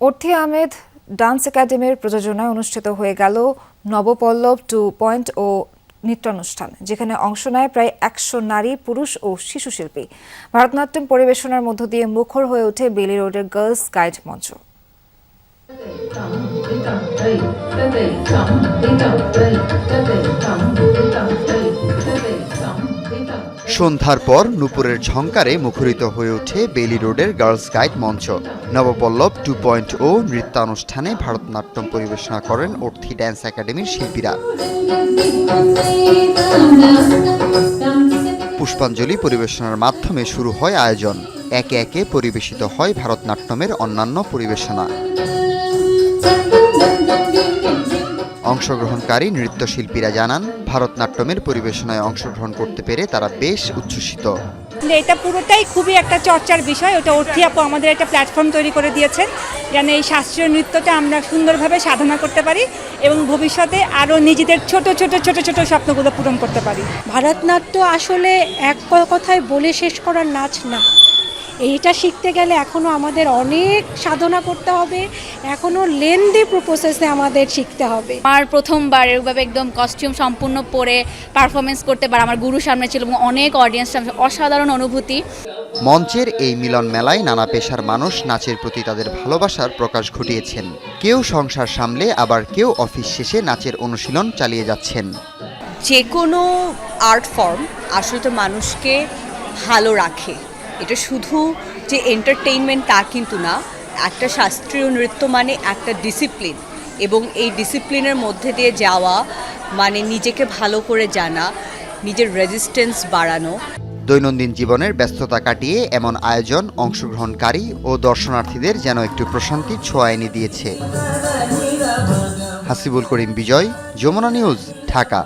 Worthy Ahmed dance একাডেমির প্রযোজনায় অনুষ্ঠিত হয়ে গেল নবপল্লব টু পয়েন্ট ও নৃত্যানুষ্ঠান যেখানে অংশ নেয় প্রায় একশো নারী পুরুষ ও শিশু শিল্পী। ভারতনাট্যম পরিবেশনার মধ্য দিয়ে মুখর হয়ে ওঠে বেলি রোডের গার্লস গাইড মঞ্চ। Tum, সন্ধ্যার পর নুপুরের ঝংকারে মুখরিত হয়ে ওঠে বেলি রোডের গার্লস গাইড মঞ্চ। নবপল্লব টু পয়েন্ট ও নৃত্যানুষ্ঠানে ভারতনাট্যম পরিবেশনা করেন অর্থি ড্যান্স একাডেমির শিল্পীরা। পুষ্পাঞ্জলি পরিবেশনার মাধ্যমে শুরু হয় আয়োজন। একে একে পরিবেশিত হয় ভারতনাট্যমের অন্যান্য পরিবেশনা। অংশগ্রহণকারী নৃত্যশিল্পীরা জানান ভারতনাট্যমের পরিবেশনায় অংশগ্রহণ করতে পেরে তারা বেশ উচ্ছ্বসিত। কিন্তু এটা পুরোটাই খুবই একটা চর্চার বিষয় ওটা অর্থী আপু আমাদের একটা প্ল্যাটফর্ম তৈরি করে দিয়েছেন যেন এই শাস্ত্রীয় নৃত্যটা আমরা সুন্দরভাবে সাধনা করতে পারি এবং ভবিষ্যতে আরও নিজেদের ছোট ছোট ছোট ছোট স্বপ্নগুলো পূরণ করতে পারি। ভারতনাট্য আসলে এক কথায় বলে শেষ করার নাচ না। এইটা শিখতে গেলে এখনও আমাদের অনেক সাধনা করতে হবে এখনও লেন্দি প্রসেসে আমাদের শিখতে হবে। আমার প্রথমবার এভাবে একদম কস্টিউম সম্পূর্ণ পরে পারফরমেন্স করতে পারে আমার গুরু সামনে ছিল এবং অনেক অডিয়েন্স সামনে অসাধারণ অনুভূতি। মঞ্চের এই মিলন মেলায় নানা পেশার মানুষ নাচের প্রতি তাদের ভালোবাসার প্রকাশ ঘটিয়েছেন। কেউ সংসার সামলে আবার কেউ অফিস শেষে নাচের অনুশীলন চালিয়ে যাচ্ছেন। যে কোনো আর্ট ফর্ম আসলে তো মানুষকে ভালো রাখে। এটা শুধু যে এন্টারটেইনমেন্ট তা কিন্তু না, একটা শাস্ত্রীয় নৃত্য মানে একটা ডিসিপ্লিন এবং এই ডিসিপ্লিনের মধ্যে দিয়ে যাওয়া মানে নিজেকে ভালো করে জানা, নিজের রেজিস্ট্যান্স বাড়ানো। দৈনন্দিন জীবনের ব্যস্ততা কাটিয়ে এমন আয়োজন অংশগ্রহণকারী ও দর্শনার্থীদের যেন একটু প্রশান্তির ছোঁয়া এনে দিয়েছে। হাসিবুল করিম বিজয়, যমুনা নিউজ, ঢাকা।